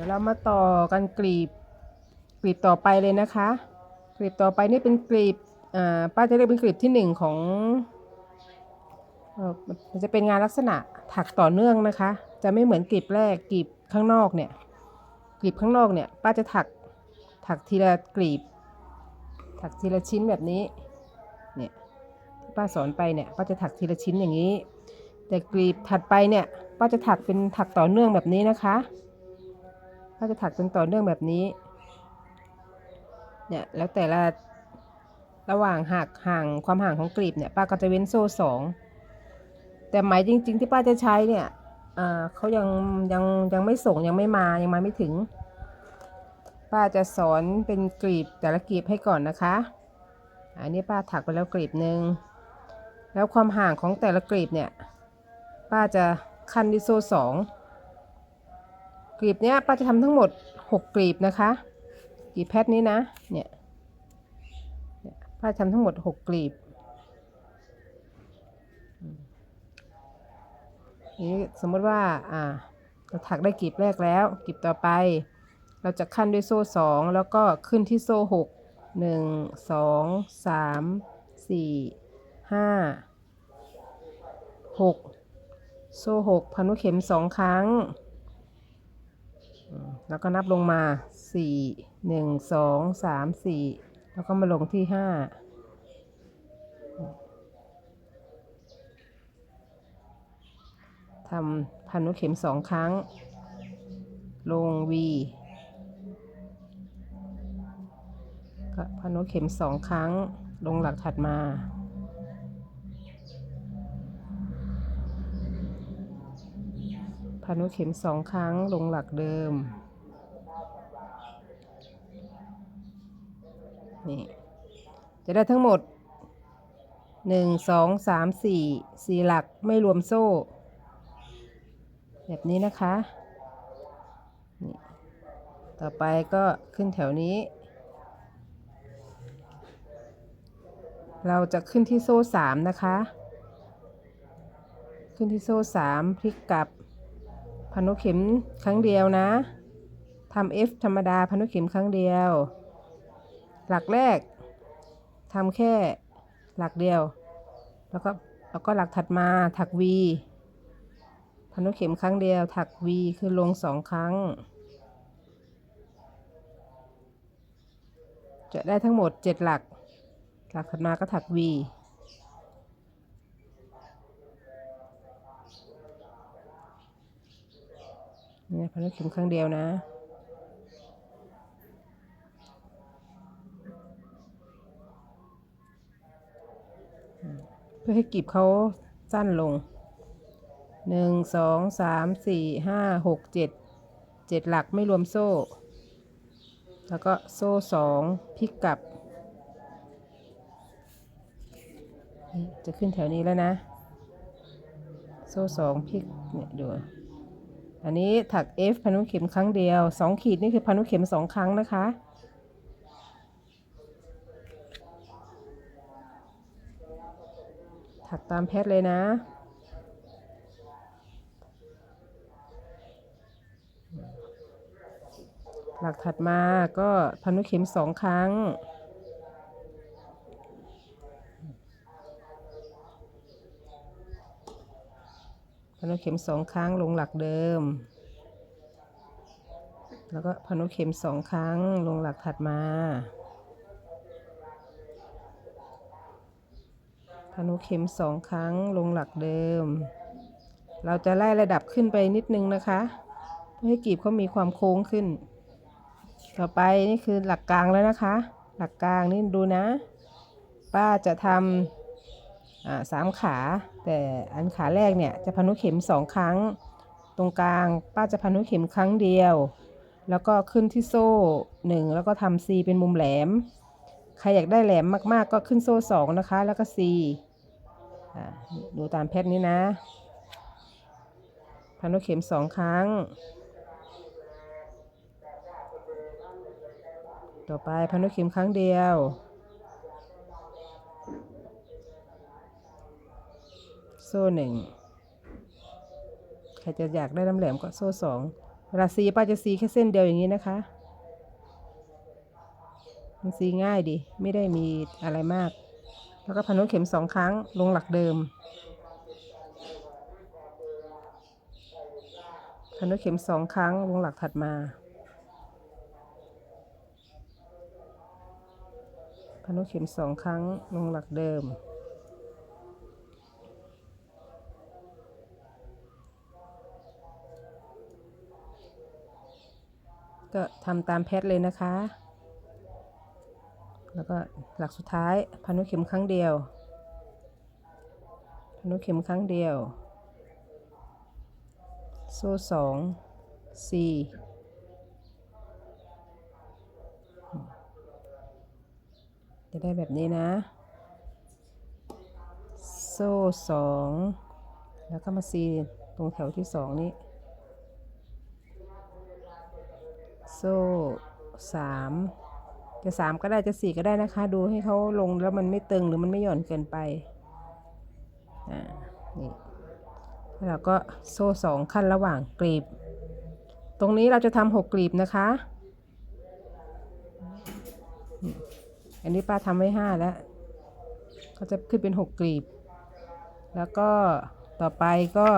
ดี๋ยวเรามาต่อกันกลีบกลีบต่อไปเลยนะคะ กลีบต่อไปนี่เป็นกลีบป้าจะเรียกเป็นกลีบที่หนึ่งของมันจะเป็นงานลักษณะถักต่อเนื่องนะคะ จะไม่เหมือนกลีบแรกกลีบข้างนอกเนี่ยกลีบข้างนอกเนี่ยป้าจะถักถักทีละกลีบ ถักทีละชิ้นแบบนี้เนี่ยที่ป้าสอนไปเนี่ยป้าจะถักทีละชิ้นอย่างนี้ แต่กลีบถัดไปเนี่ยป้าจะถักเป็นถักต่อเนื่องแบบนี้นะคะ ป้าจะถักเป็นต่อเนื่องแบบนี้ เนี่ยแล้วแต่ละระหว่างหักห่างความห่างของกลีบเนี่ยป้าก็จะเว้นโซ่สองแต่ไหมจริง ๆ ที่ป้าจะใช้เนี่ยเขายังยังยังไม่ส่งยังไม่มายังมาไม่ถึง ป้าจะสอนเป็นกลีบแต่ละกลีบให้ก่อนนะคะ อันนี้ป้าถักไปแล้วกลีบหนึ่งแล้วความห่างของแต่ละกลีบเนี่ย ป้าจะคันดิโซ่สอง กลีบเนี้ยป้าจะทำทั้งหมดหกกลีบนะคะกลีบแพทนี้นะเนี่ยป้าทำทั้งหมดหกกลีบนี้สมมติว่าอ่าเราถักได้กลีบแรกแล้วกลีบต่อไป เราจะขั้นด้วยโซ่สองแล้วก็ขึ้นที่โซ่หกหนึ่งสองสามสี่ห้าหกโซ่หกพันวเข็มสองครั้ง แล้วก็นับลงมาสี่หนึ่งสองสามสี่แล้วก็มาลงที่ห้าทำพันวเข็มสองครั้ง ลง V ก็พันหัวเข็มสองครั้ง ลงหลักถัดมา พันหัวเข็มสองครั้งลงหลักเดิม นี่ จะได้ทั้งหมดหนึ่งสองสามสี่สี่หลักไม่รวมโซ่ แบบนี้นะคะ นี่ ต่อไปก็ขึ้นแถวนี้ เราจะขึ้นที่โซ่สามนะคะ ขึ้นที่โซ่สามพลิกกลับ พันนกเข็มครั้งเดียวนะทำ F ธรรมดาพันนกเข็มครั้งเดียว หลักแรกทำแค่หลักเดียว แล้วก็แล้วก็หลักถัดมาถัก V พันนกเข็มครั้งเดียว ถัก V คือลงสองครั้ง จะได้ทั้งหมด 7 หลัก หลักถัดมาก็ถัก V นี่พันลูกเข็มครั้งเดียวนะ เพื่อให้กีบเขาสั้นลงหนึ่งสองสามสี่ห้าหกเจ็ดเจ็ดหลักไม่รวมโซ่ แล้วก็โซ่สองพลิกกลับ จะขึ้นแถวนี้แล้วนะ โซ่สองพลิกเนี่ยดู อันนี้ถัก F พันธุเข็มครั้งเดียวสองขีดนี่คือพันธุเข็มสองครั้งนะคะ ถักตามแพทเลยนะหลักถัดมาก็พันธุเข็มสองครั้ง พนุเข็มสองครั้งลงหลักเดิม แล้วก็พนุเข็มสองครั้งลงหลักถัดมาพนุเข็มสองครั้งลงหลักเดิม เราจะไล่ระดับขึ้นไปนิดนึงนะคะเพื่อให้กีบเขามีความโค้งขึ้น ต่อไปนี่คือหลักกลางแล้วนะคะ หลักกลางนี่ดูนะ ป้าจะทำ สามขา แต่อันขาแรกเนี่ยจะพันธุเข็มสองครั้ง ตรงกลางป้าจะพันธุเข็มครั้งเดียว แล้วก็ขึ้นที่โซ่หนึ่งแล้วก็ทำ C เป็นมุมแหลม ใครอยากได้แหลมมากๆ ก็ขึ้นโซ่สองนะคะ แล้วก็ C อ่าดูตามแพทนี้นะ พันธุเข็มสองครั้ง ต่อไปพันธุเข็มครั้งเดียว โซ่หนึ่งใครจะอยากได้น้ำแหลมก็โซ่สองเวลาซีป้าจะซีแค่เส้นเดียวอย่างนี้นะคะ มันซีง่ายดี ไม่ได้มีอะไรมาก แล้วก็พันนวดเข็มสองครั้งลงหลักเดิม พันนวดเข็มสองครั้งลงหลักถัดมาพันนวดเข็มสองครั้งลงหลักเดิม ก็ทำตามแพทเลยนะคะ แล้วก็หลักสุดท้ายพันนวดเข็มครั้งเดียว พันนวดเข็มครั้งเดียว โซ่สองสี่จะได้แบบนี้นะ โซ่สองแล้วก็มาซีตรงแถวที่สองนี้ โซ่สามจะสามก็ได้จะสี่ก็ได้นะคะ ดูให้เขาลงแล้วมันไม่ตึงหรือมันไม่หย่อนเกินไปอ่านี่แล้วเราก็โซ่สองขั้นระหว่างกลีบ ตรงนี้เราจะทำหกกลีบนะคะ อันนี้ป้าทำไว้ห้าแล้ว ก็จะขึ้นเป็นหกกลีบ แล้วก็ต่อไปก็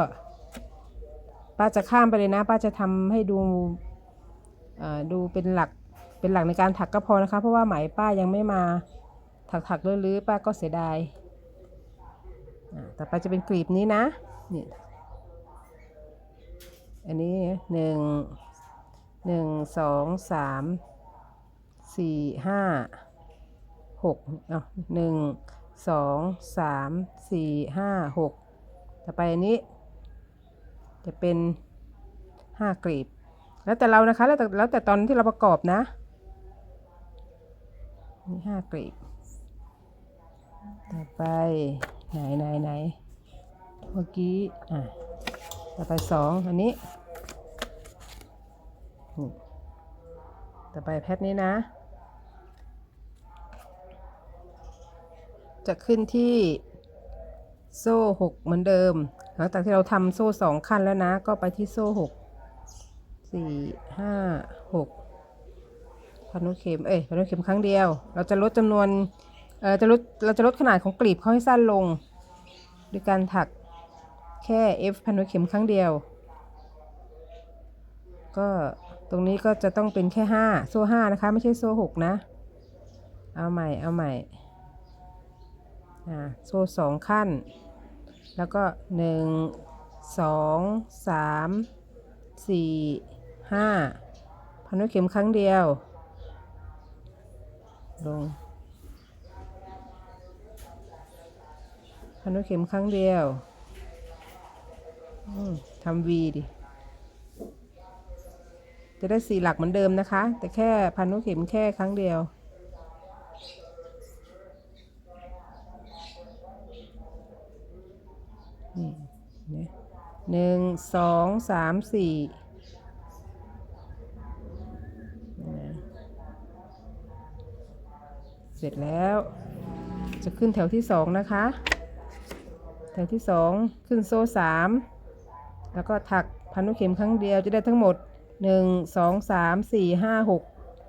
ป้าจะข้ามไปเลยนะ ป้าจะทำให้ดู ดูเป็นหลักเป็นหลักในการถักก็พอนะคะ เพราะว่าไหมป้ายังไม่มาถักถักลื้อๆป้าก็เสียดายต่อไปจะเป็นกลีบนี้นะนี่อันนี้หนึ่งหนึ่งสองสามสี่ห้าหกเอาหนึ่งสองสามสี่ห้าหกต่อไปอันนี้ จะเป็นห้ากลีบ แล้วแต่เรานะคะ แล้วแต่แล้วแต่ตอนที่เราประกอบนะนี่ห้ากลีบต่อไปไหนไหนไหนเมื่อกี้อะต่อไปสองอันนี้ต่อไปแพทนี้นะ จะขึ้นที่โซ่หกเหมือนเดิม หลังจากที่เราทำโซ่สองขั้นแล้วนะ ก็ไปที่โซ่หก สี่ห้าหกพันนุเข็ม เอ้ยพันนุเข็มครั้งเดียว เราจะลดจำนวน เออจะลด เราจะลดขนาดของกลีบเขาให้สั้นลง ด้วยการถักแค่ F พันนุเข็มครั้งเดียว ก็ตรงนี้ก็จะต้องเป็นแค่ห้าโซ่ห้านะคะ ไม่ใช่โซ่หกนะ เอาใหม่ เอาใหม่ อ่า โซ่สองขั้น แล้วก็หนึ่งสองสามสี่ ห้าพันด้วยเข็มครั้งเดียว ลง พันด้วยเข็มครั้งเดียวทำวีดิ จะได้สี่หลักเหมือนเดิมนะคะ แต่แค่พันด้วยเข็มแค่ครั้งเดียวนี่เนี่ยหนึ่งสองสามสี่นะ เสร็จแล้ว จะขึ้นแถวที่สองนะคะ แถวที่สองขึ้นโซ่สามแล้วก็ถักพันธุเข็มครั้งเดียวจะได้ทั้งหมดหนึ่งสองสามสี่ห้าหก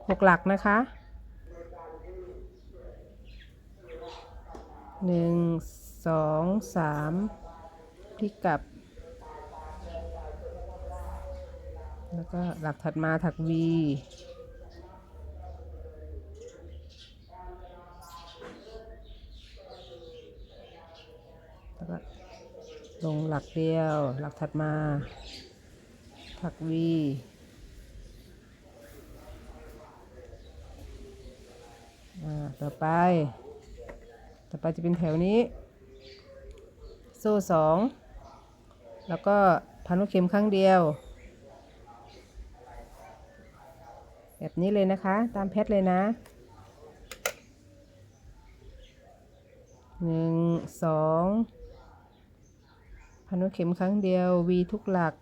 หกหลักนะคะหนึ่งสองสามพลิกกลับ แล้วก็หลักถัดมาถัก V แล้วก็ ลงหลักเดียว หลักถัดมา ถัก V อ่าต่อไป ต่อไปจะเป็นแถวนี้ โซ่สองแล้วก็พันลูกเข็มครั้งเดียว แบบนี้เลยนะคะ ตามแพทเลยนะหนึ่งสอง พันลูกเข็มครั้งเดียว V ทุกหลัก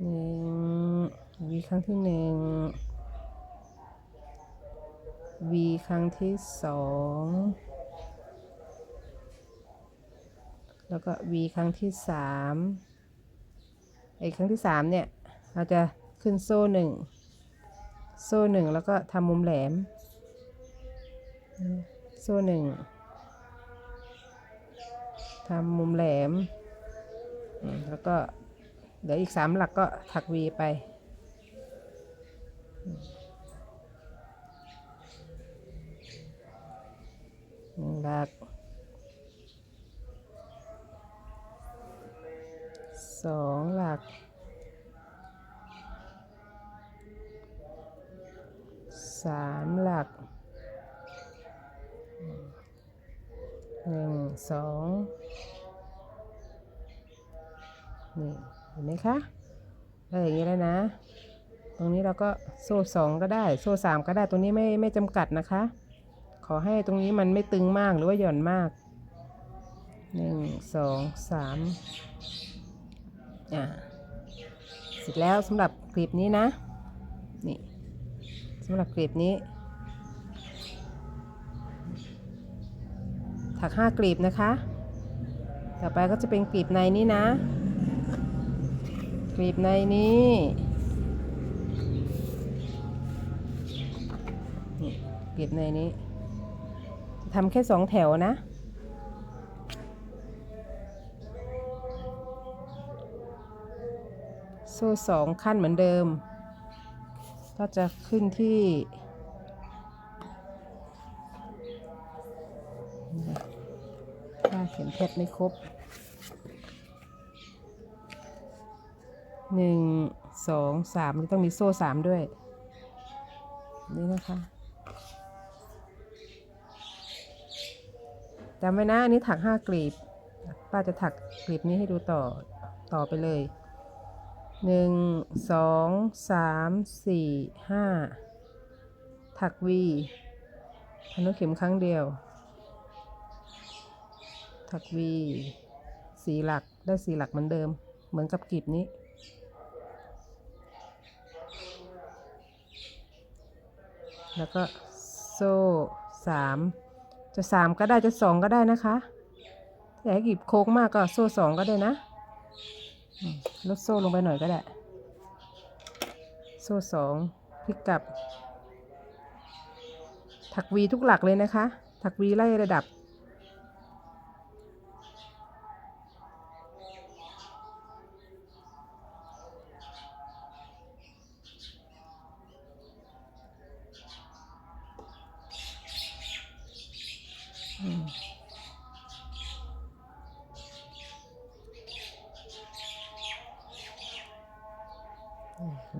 หนึ่ง V ครั้งที่หนึ่ง V ครั้งที่สอง แล้วก็วีครั้งที่สามไอ้ครั้งที่สามเนี่ย เราจะขึ้นโซ่หนึ่ง โซ่หนึ่งแล้วก็ทำมุมแหลม โซ่หนึ่ง ทำมุมแหลม แล้วก็เหลืออีกสามหลักก็ถักวีไป หนึ่งหลัก สองหลัก สามหลัก หนึ่งสอง นี่เห็นไหมคะได้อย่างนี้แล้วนะ ตรงนี้เราก็โซ่สองก็ได้ โซ่สามก็ได้ตรงนี้ไม่ไม่จำกัดนะคะ ขอให้ตรงนี้มันไม่ตึงมากหรือว่าหย่อนมากหนึ่งสองสามอ่าเสร็จแล้วสำหรับกลีบนี้นะ นี่สำหรับกลีบนี้ ถักห้ากลีบนะคะ ต่อไปก็จะเป็นกลีบในนี้นะ กลีบในนี้นี่กลีบในนี้ทำแค่สองแถวนะ โซ่สองขั้นเหมือนเดิม ก็จะขึ้นที่ถ้าเข็มเพชรไม่ครบ หนึ่งสองสามต้องมีโซ่สามด้วย นี่นะคะจำไว้นะอันนี้ถักห้ากลีบ ป้าจะถักกลีบนี้ให้ดูต่อต่อไปเลยหนึ่งสองสามสี่ห้าถักวีพันนกเข็มครั้งเดียว ถักวีสีหลักได้สีหลักเหมือนเดิม เหมือนกับกลีบนี้ แล้วก็โซ่สามจะสามก็ได้จะสองก็ได้นะคะอยากให้กลีบโค้งมากก็โซ่สองก็ได้นะลดโซ่ลงไปหน่อยก็ได้ โซ่สองพลิกกลับ ถักวีทุกหลักเลยนะคะ ถักวีไล่ระดับ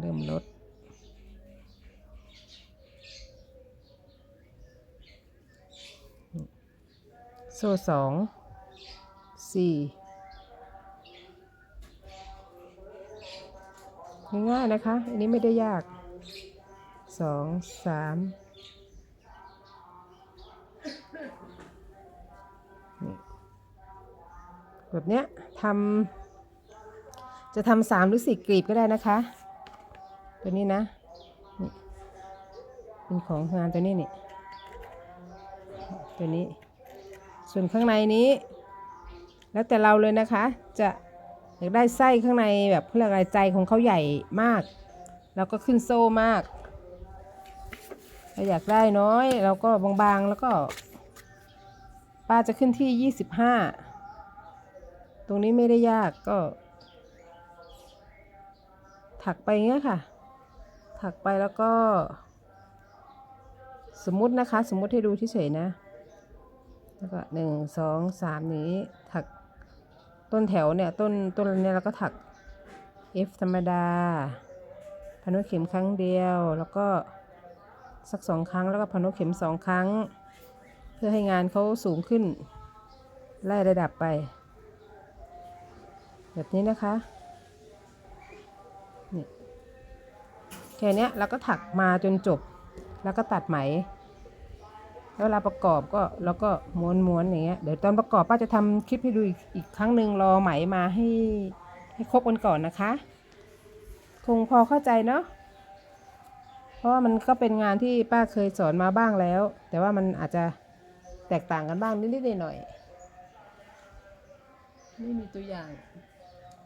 เริ่มลด โซ่สองสี่ง่ายๆนะคะ อันนี้ไม่ได้ยากสองสามแบบเนี้ยทำจะทำสามหรือสี่กลีบก็ได้นะคะ ตัวนี้นะนี่เป็นของงานตัวนี้นี่ ตัวนี้ ส่วนข้างในนี้ แล้วแต่เราเลยนะคะ จะอยากได้ไส้ข้างในแบบเพื่ออะไรใจของเขาใหญ่มาก แล้วก็ขึ้นโซ่มากเราอยากได้น้อยเราก็บางๆแล้วก็ป้าจะขึ้นที่ 25 ตรงนี้ไม่ได้ยากก็ ถักไปเงี้ยค่ะ ถักไปแล้วก็ สมมุตินะคะ สมมุติให้ดูเฉยๆนะ แล้วก็หนึ่งสองสามนี้ถักต้นแถวเนี่ยต้นต้นเนี่ยเราก็ถัก F ธรรมดาพันนกเข็มครั้งเดียว แล้วก็สักสองครั้งแล้วก็พันนกเข็มสองครั้ง เพื่อให้งานเขาสูงขึ้น ไล่ระดับไป แบบนี้นะคะ แค่นี้เราก็ถักมาจนจบ แล้วก็ตัดไหม แล้วเวลาประกอบก็เราก็ม้วนๆอย่างเงี้ย เดี๋ยวตอนประกอบป้าจะทำคลิปให้ดูอีกอีกครั้งหนึ่งรอไหมมาให้ให้ครบกันก่อนนะคะ คงพอเข้าใจเนาะ เพราะว่ามันก็เป็นงานที่ป้าเคยสอนมาบ้างแล้ว แต่ว่ามันอาจจะแตกต่างกันบ้างนิดๆหน่อยๆไม่มีตัวอย่าง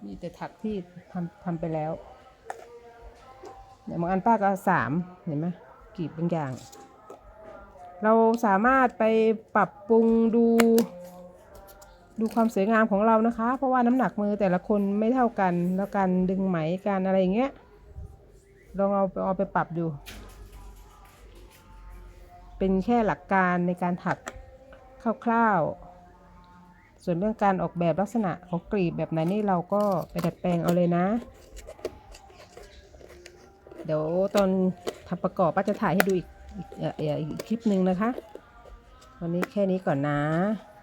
มีแต่ถักที่ทำทำไปแล้ว เนี่ยบางอันป้าก็สามเห็นไหมกรีบบางอย่าง เราสามารถไปปรับปรุงดู ดูความสวยงามของเรานะคะ เพราะว่าน้ำหนักมือแต่ละคนไม่เท่ากัน แล้วการดึงไหมการอะไรอย่างเงี้ยลองเอาเอาไปปรับดู เป็นแค่หลักการในการถักคร่าวๆ ส่วนเรื่องการออกแบบลักษณะของกรีบแบบไหนนี่เราก็ไปดัดแปลงเอาเลยนะ เดี๋ยวตอนทำประกอบป้าจะถ่ายให้ดูอีกอีกเอ่อเอ่ออีกคลิปหนึ่งนะคะ วันนี้แค่นี้ก่อนนะ